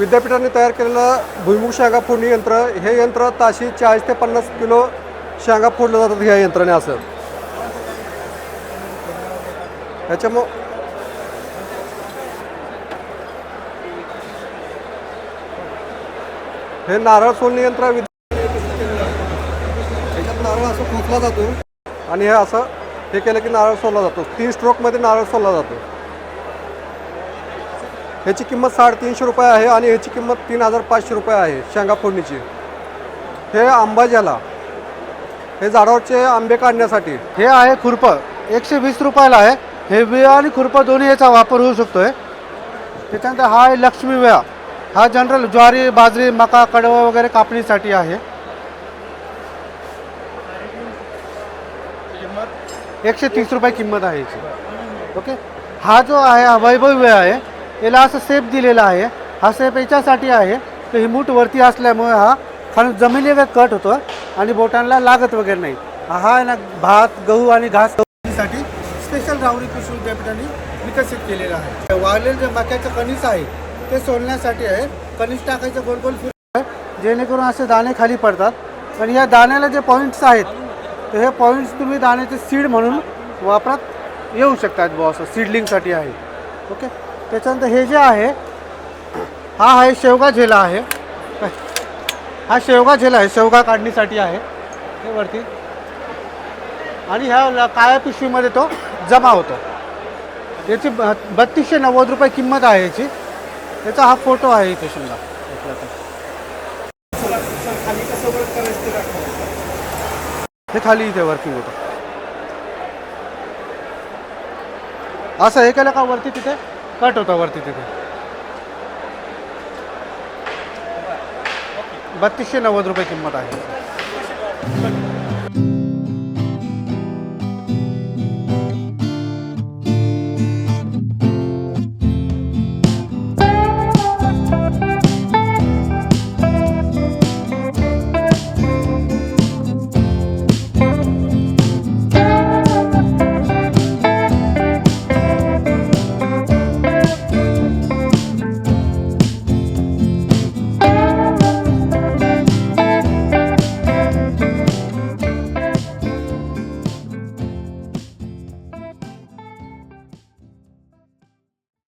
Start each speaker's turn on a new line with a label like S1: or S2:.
S1: विद्यापीठाने तयार केलेलं भुईमुग शेंगा फोडणी यंत्र हे यंत्र ताशी चाळीस ते पन्नास किलो शेंगा फोडलं जातात ह्या यंत्राने असं. ह्याच्यामु हे नारळ सोडणी यंत्र ह्याच्यात नारळ असं खोकला जातो आणि हे असं हे केलं की नारळ सोडला जातो. तीन स्ट्रोकमध्ये नारळ सोडला जातो. ह्याची किंमत साडेतीनशे रुपये आहे आणि ह्याची किंमत तीन हजार पाचशे रुपये आहे शेंगा फोडणीची. हे आंबाज्याला हे झाडावरचे आंबे काढण्यासाठी.
S2: हे आहे खुरपं. एकशे वीस रुपयाला आहे. हे विळा आणि खुरपं दोन्ही याचा वापर होऊ शकतो आहे त्याच्यानंतर हा आहे लक्ष्मी विळा. हा जनरल ज्वारी बाजरी मका कडवं वगैरे कापणीसाठी आहे. एकशे तीस रुपये किंमत आहे याची. ओके? हा जो आहे हा वैभव वेळ आहे. याला असं सेप दिलेला आहे. हा सेप याच्यासाठी आहे की ही मूठ वरती असल्यामुळे हा खाली जमिनीवर कट होतो आणि बोटांना लागत वगैरे नाही. हा आहे ना भात गहू आणि घाससाठी स्पेशल राहुरी कृषी विद्यापीठाने विकसित केलेला आहे. वाळलेलं जे मक्याचं कणीस आहे ते सोडण्यासाठी आहे. कणीस टाकायचं गोल गोल फिर जेणेकरून असे दाणे खाली पडतात. आणि या दाण्याला जे पॉईंट्स आहेत तर हे पॉईंट्स तुम्ही दाण्याचे सीड म्हणून वापरात येऊ शकतात बुवा असं सीडलिंगसाठी आहे. ओके त्याच्यानंतर हे जे आहे हा आहे शेवगा झेला आहे. हा शेवगा झेला आहे शेवगा काढणीसाठी आहे. हे वरती. आणि ह्या ल- काळ्या पिशवीमध्ये तो जमा होतो. याची ब बत्तीसशे नव्वद रुपये किंमत आहे याची. याचा हा फोटो आहे इथे शिमला हे खाली इथे वर्किंग होतं. असं हे केलं का वरती तिथे? कट होता वरती तिथे. बत्तीसशे नव्वद रुपये किंमत आहे.